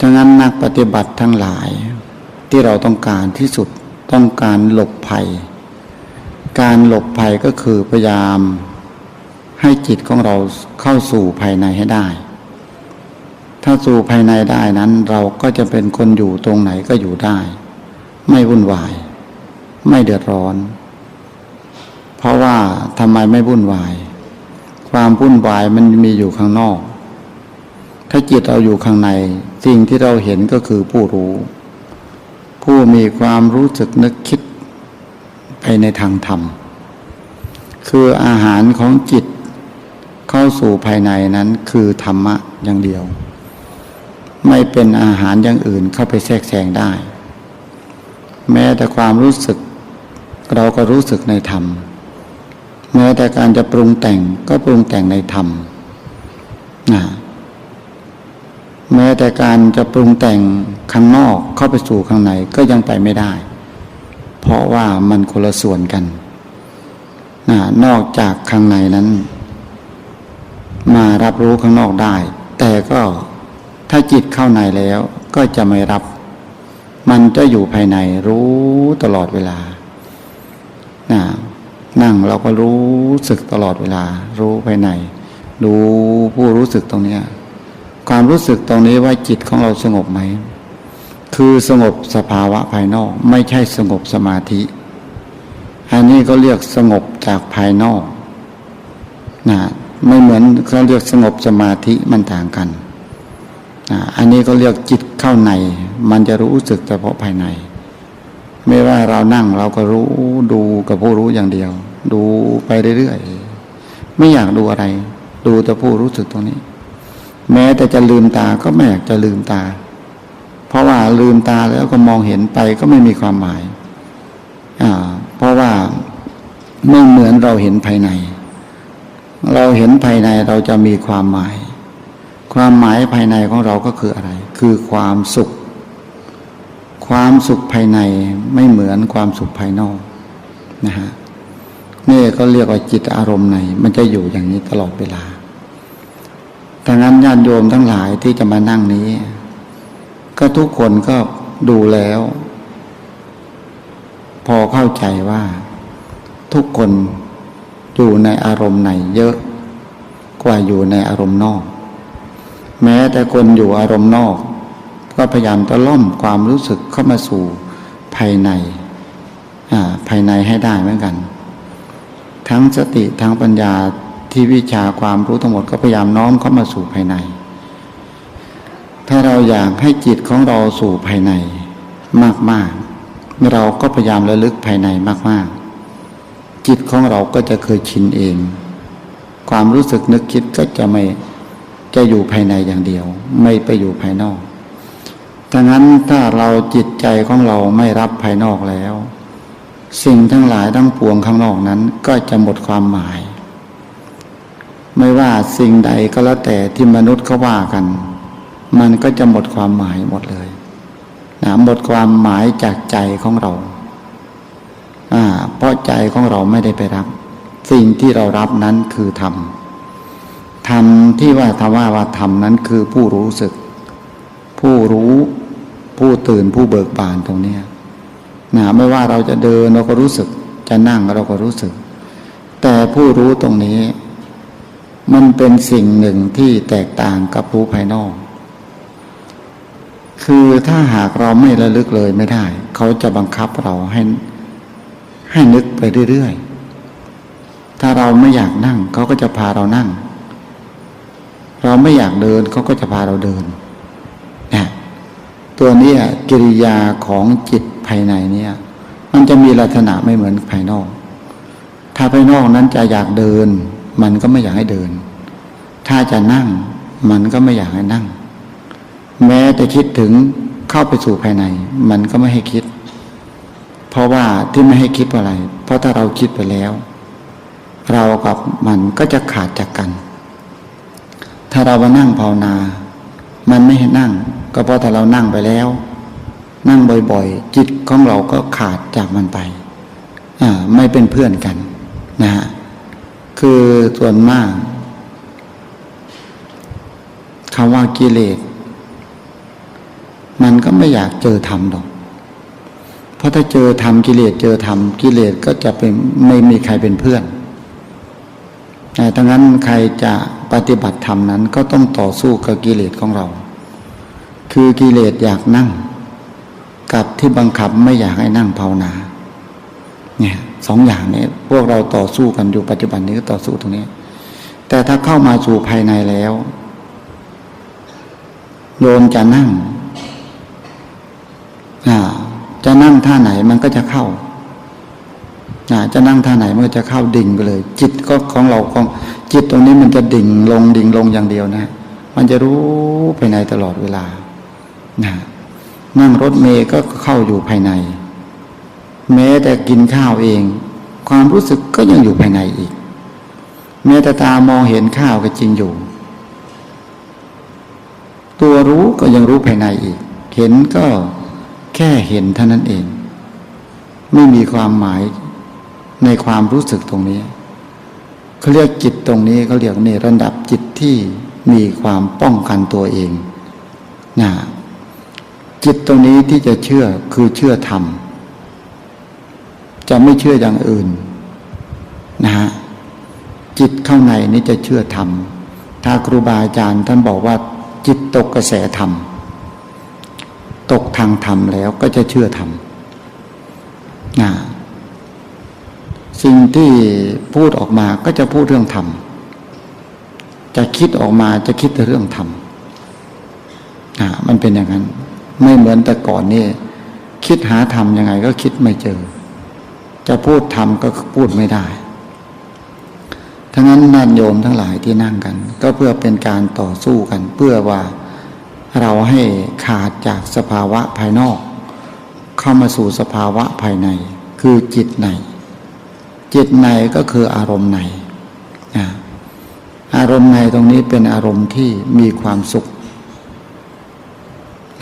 ดังนั้นนักปฏิบัติทั้งหลายที่เราต้องการที่สุดต้องการหลบภัย การหลบภัยก็คือพยายามให้จิตของเราเข้าสู่ภายในให้ได้ ถ้าสู่ภายในได้นั้นเราก็จะเป็นคนอยู่ตรงไหนก็อยู่ได้ ไม่วุ่นวาย ไม่เดือดร้อน เพราะว่าทำไมไม่วุ่นวาย ความวุ่นวายมันมีอยู่ข้างนอก ถ้าจิตเราอยู่ข้างใน สิ่งที่เราเห็นก็คือผู้รู้ ผู้มีความรู้สึกนึกคิดไปในทางธรรม คืออาหารของจิตเข้าสู่ภายในนั้นคือธรรมะอย่างเดียว ไม่เป็นอาหารอย่างอื่นเข้าไปแทรกแซงได้ แม้แต่ความรู้สึก เราก็รู้สึกในธรรมแม้แต่การจะปรุงแต่งก็ปรุงแต่งในธรรมนะ แม้แต่การจะปรุงแต่งข้างนอกเข้าไปสู่ข้างในก็ยังไปไม่ได้ เพราะว่ามันคนละส่วนกันนนอกจากข้างในนั้น มารับรู้ข้างนอกได้ แต่ก็ถ้าจิตเข้าในแล้วก็จะไม่รับ มันจะอยู่ภายในรู้ตลอดเวลานะนั่งเราก็รู้สึกตลอดเวลา รู้ภายในดูผู้รู้สึกตรงเนี้ย ความรู้สึกตรงนี้ว่าจิตของเราสงบไหม คือสงบสภาวะภายนอก ไม่ใช่สงบสมาธิ อันนี้ก็เรียกสงบจากภายนอกนะไม่เหมือนเขาเรียกสงบสมาธิมันต่างกันนะอันนี้ก็เรียกจิตเข้าใน มันจะรู้สึกเฉพาะภายใน ไม่ว่าเรานั่งเราก็รู้ดูกับผู้รู้อย่างเดียว ดูไปเรื่อยๆไม่อยากดูอะไร ดูแต่ผู้รู้สึกตรงนี้ แม้แต่จะลืมตาก็ไม่อยากจะลืมตา เพราะว่าลืมตาแล้วก็มองเห็นไปก็ไม่มีความหมายอ่าเพราะว่าเมื่อเหมือนเราเห็นภายใน เราเห็นภายในเราจะมีความหมาย ความหมายภายในของเราก็คืออะไร คือความสุข ความสุขภายในไม่เหมือนความสุขภายนอกนะฮะนี่ก็เรียกว่าจิตอารมณ์ใน มันจะอยู่อย่างนี้ตลอดเวลา ดังนั้นญาติโยมทั้งหลายที่จะมานั่งนี้ ก็ทุกคนก็ดูแล้ว พอเข้าใจว่า ทุกคนอยู่ในอารมณ์ไหนเยอะ กว่าอยู่ในอารมณ์นอก แม้แต่คนอยู่อารมณ์นอก ก็พยายามตะล่อมความรู้สึกเข้ามาสู่ภายในภายในให้ได้เหมือนกัน ทั้งสติทั้งปัญญา ที่วิชาความรู้ทั้งหมดก็พยายามน้อมเข้ามาสู่ภายใน ถ้าเราอยากให้จิตของเราสู่ภายในมากๆ เราก็พยายามระลึกภายในมาก ๆ จิตของเราก็จะเคยชินเอง ความรู้สึกนึกคิดก็จะไม่จะอยู่ภายในอย่างเดียว ไม่ไปอยู่ภายนอกดังนั้นถ้าเราจิตใจของเราไม่รับภายนอกแล้ว สิ่งทั้งหลายทั้งปวงข้างนอกนั้นก็จะหมดความหมาย ไม่ว่าสิ่งใดก็แล้วแต่ที่มนุษย์เขาว่ากัน มันก็จะหมดความหมายหมดเลยนะหมดความหมายจากใจของเราอ่าเพราะใจของเราไม่ได้ไปรับ สิ่งที่เรารับนั้นคือธรรมธรรมที่ว่าธรรมว่าว่าธรรมนั้นคือผู้รู้สึก ผู้รู้ผู้ตื่นผู้เบิกบานตรงเนี้นะไม่ว่าเราจะเดินเราก็รู้สึก จะนั่งเราก็รู้สึก แต่ผู้รู้ตรงนี้ มันเป็นสิ่งหนึ่งที่แตกต่างกับรู้ภายนอก คือถ้าหากเราไม่ระลึกเลยไม่ได้ เขาจะบังคับเราให้ให้นึกไปเรื่อยๆ ถ้าเราไม่อยากนั่ง เขาก็จะพาเรานั่ง เราไม่อยากเดินเขาก็จะพาเราเดินนะตัวนี้กิริยาของจิตภายในเนี่ย มันจะมีลักษณะไม่เหมือนภายนอก ถ้าภายนอกนั้นจะอยากเดิน มันก็ไม่อยากให้เดิน ถ้าจะนั่ง มันก็ไม่อยากให้นั่ง แม้แต่คิดถึงเข้าไปสู่ภายใน มันก็ไม่ให้คิด เพราะว่าที่ไม่ให้คิดอะไร เพราะถ้าเราคิดไปแล้ว เรากับมันก็จะขาดจากกัน ถ้าเรามานั่งภาวนา มันไม่ให้นั่ง ก็เพราะถ้าเรานั่งไปแล้ว นั่งบ่อยๆ จิตของเราก็ขาดจากมันไป อ่า ไม่เป็นเพื่อนกัน นะฮะ คือส่วนมากคำว่ากิเลส มันก็ไม่อยากเจอธรรมหรอก เพราะถ้าเจอธรรมกิเลสเจอธรรมกิเลสก็จะเป็นไม่มีใครเป็นเพื่อนแต่ดังนั้นใครจะปฏิบัติธรรมนั้นก็ต้องต่อสู้กับกิเลสของเรา คือกิเลสอยากนั่ง กับที่บังคับไม่อยากให้นั่งภาวนา เนี่ย สองอย่างนี้พวกเราต่อสู้กันอยู่ปัจจุบันนี้ก็ต่อสู้ตรงนี้ แต่ถ้าเข้ามาสู่ภายในแล้วโยมจะนั่งจะนั่งท่าไหนมันก็จะเข้าอ่าจะนั่งท่าไหนมันก็จะเข้าดิ่งไปเลย จิตก็ของเราของจิตตรงนี้มันจะดิ่งลงดิ่งลงอย่างเดียวนะ มันจะรู้ภายในตลอดเวลานะนั่งรถเมย์ก็เข้าอยู่ภายใน แม้แต่กินข้าวเอง ความรู้สึกก็ยังอยู่ภายในอีก แม้แต่ตามองเห็นข้าวก็จริงอยู่ ตัวรู้ก็ยังรู้ภายในอีก เห็นก็แค่เห็นเท่านั้นเอง ไม่มีความหมายในความรู้สึกตรงนี้เขาเรียกจิตตรงนี้เขาเรียกในระดับจิตที่มีความป้องกันตัวเองนะจิตตรงนี้ที่จะเชื่อคือเชื่อธรรม จะไม่เชื่ออย่างอื่นนะฮะจิตข้างในนี้จะเชื่อธรรม ถ้าครูบาอาจารย์ท่านบอกว่า จิตตกกระแสธรรม ตกทางธรรมแล้วก็จะเชื่อธรรมนะสิ่งที่พูดออกมาก็จะพูดเรื่องธรรม จะคิดออกมาจะคิดแต่เรื่องธรรมอ่ามันเป็นอย่างนั้น ไม่เหมือนแต่ก่อนนี่คิดหาธรรมยังไงก็คิดไม่เจอ จะพูดธรรมก็พูดไม่ได้ ทั้งนั้นญาติโยมทั้งหลายที่นั่งกัน ก็เพื่อเป็นการต่อสู้กัน เพื่อว่าเราให้ขาดจากสภาวะภายนอก เข้ามาสู่สภาวะภายใน คือจิตใน จิตในก็คืออารมณ์ในอารมณ์ในตรงนี้เป็นอารมณ์ที่มีความสุข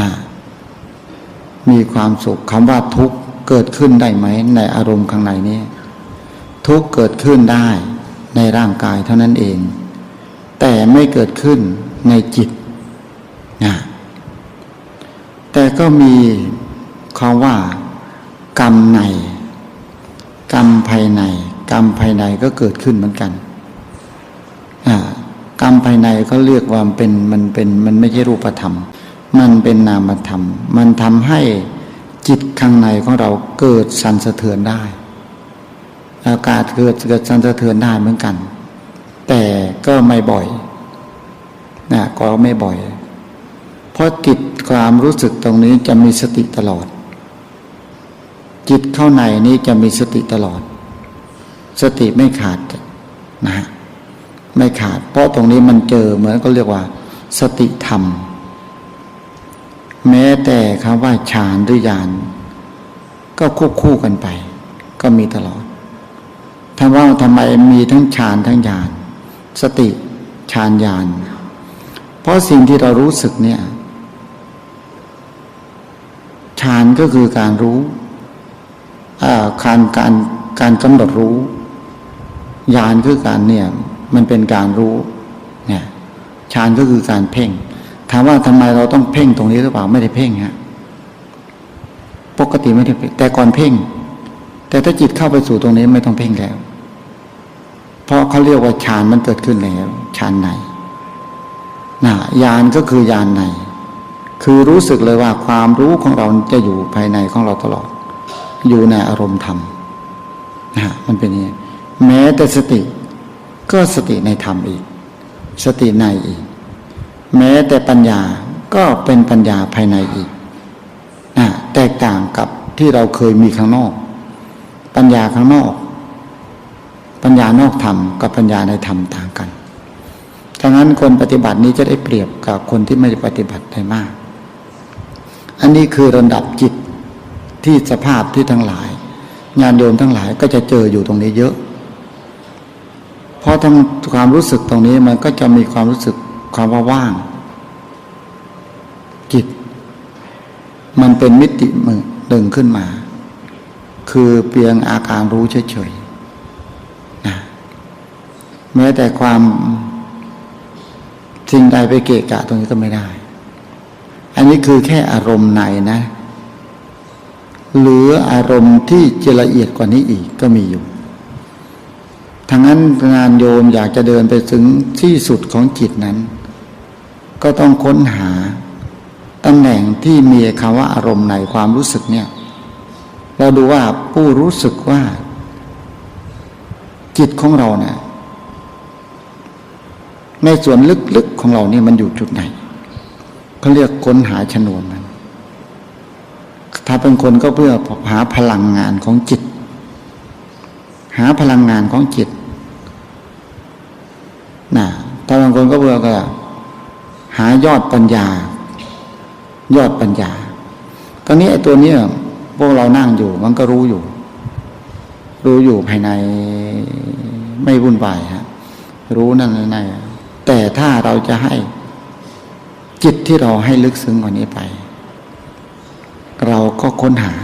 นะมีความสุขคำว่าทุกข์ เกิดขึ้นได้ไหมในอารมณ์ข้างในนี้ ทุกเกิดขึ้นได้ในร่างกายเท่านั้นเอง แต่ไม่เกิดขึ้นในจิตนะแต่ก็มีคำว่า กรรมใน กรรมภายใน กรรมภายในก็เกิดขึ้นเหมือนกันกรรมภายในเขาเรียกว่ามันเป็นมันเป็นมันไม่ใช่รูปธรรม มันเป็นนามธรรม มันทำให้ จิตข้างในของเราเกิดสั่นสะเทือนได้ อากาศเกิดเกิดสั่นสะเทือนได้เหมือนกัน แต่ก็ไม่บ่อยนะก็ไม่บ่อย เพราะจิตความรู้สึกตรงนี้จะมีสติตลอด จิตเข้าในนี้จะมีสติตลอด สติไม่ขาดนะฮะไม่ขาด เพราะตรงนี้มันเจอเหมือนก็เรียกว่า สติธรรม แม้แต่คำว่าฌานหรือญาณก็ควบคู่กันไป ก็มีตลอดถามว่าทำไมมีทั้งฌานทั้งญาณสติฌานญาณเพราะสิ่งที่เรารู้สึกเนี่ยฌานก็คือการรู้การการการกำหนดรู้ญาณคือการเนี่ยมันเป็นการรู้เนี่ยฌานก็คือการเพ่ง ถามว่าทำไมเราต้องเพ่งตรงนี้หรือเปล่าไม่ได้เพ่งฮะปกติไม่ได้เพ่งแต่ก่อนเพ่ง แต่ถ้าจิตเข้าไปสู่ตรงนี้ไม่ต้องเพ่งแล้ว เพราะเขาเรียกว่าฌานมันเกิดขึ้นแล้วฌานในนะญาณก็คือญาณในคือรู้สึกเลยว่าความรู้ของเราจะอยู่ภายในของเราตลอด อยู่ในอารมณ์ธรรมนะมันเป็นอย่างนี้แม้แต่สติก็สติในธรรมอีก สติในอีก แม้แต่ปัญญาก็เป็นปัญญาภายในอีกนะแตกต่างกับที่เราเคยมีข้างนอก ปัญญาข้างนอก ปัญญานอกธรรมกับปัญญาในธรรมต่างกันดังนั้นคนปฏิบัตินี้จะได้เปรียบกับคนที่ไม่ปฏิบัติได้มาก อันนี้คือระดับจิตที่สภาพที่ทั้งหลาย งานโยมทั้งหลายก็จะเจออยู่ตรงนี้เยอะ เพราะทั้งความรู้สึกตรงนี้มันก็จะมีความรู้สึก ความว่าว่าง จิต มันเป็นมิติมือดึงขึ้นมา คือเพียงอาการรู้เฉยๆนะแม้แต่ความสิ่งใดไปเกะกะตรงนี้ก็ไม่ได้ อันนี้คือแค่อารมณ์ในนะ หรืออารมณ์ที่จะละเอียดกว่านี้อีกก็มีอยู่ทางนั้นงานโยมอยากจะเดินไปถึงที่สุดของจิตนั้น ก็ต้องค้นหาตำแหน่งที่มีคำว่าอารมณ์ในความรู้สึกเนี่ย เราดูว่าผู้รู้สึกว่า จิตของเราเนี่ยในส่วนลึกๆของเรานี่มันอยู่จุดไหนเขาเรียกค้นหาชนวนมัน ถ้าเป็นคนก็เพื่อหาพลังงานของจิต หาพลังงานของจิตนะถ้าบางคนก็เพื่อก็ หายอดปัญญา ยอดปัญญาตอนนี้ไอ้ตัวเนี้ยพวกเรานั่งอยู่ มันก็รู้อยู่ รู้อยู่ภายในไม่วุ่นวายฮะรู้นั่นในแต่ถ้าเราจะให้จิตที่เราให้ลึกซึ้งกว่านี้ไป เราก็ค้นหา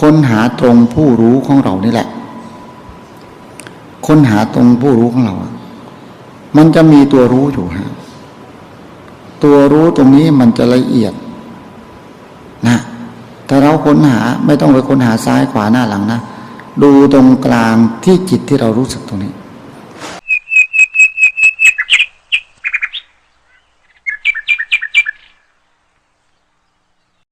ค้นหาตรงผู้รู้ของเรานี่แหละ ค้นหาตรงผู้รู้ของเรา มันจะมีตัวรู้อยู่ฮะ ตัวรู้ตรงนี้มันจะละเอียดนะแต่เราค้นหาไม่ต้องไปค้นหาซ้ายขวาหน้าหลังนะ ดูตรงกลางที่จิตที่เรารู้สึกตรงนี้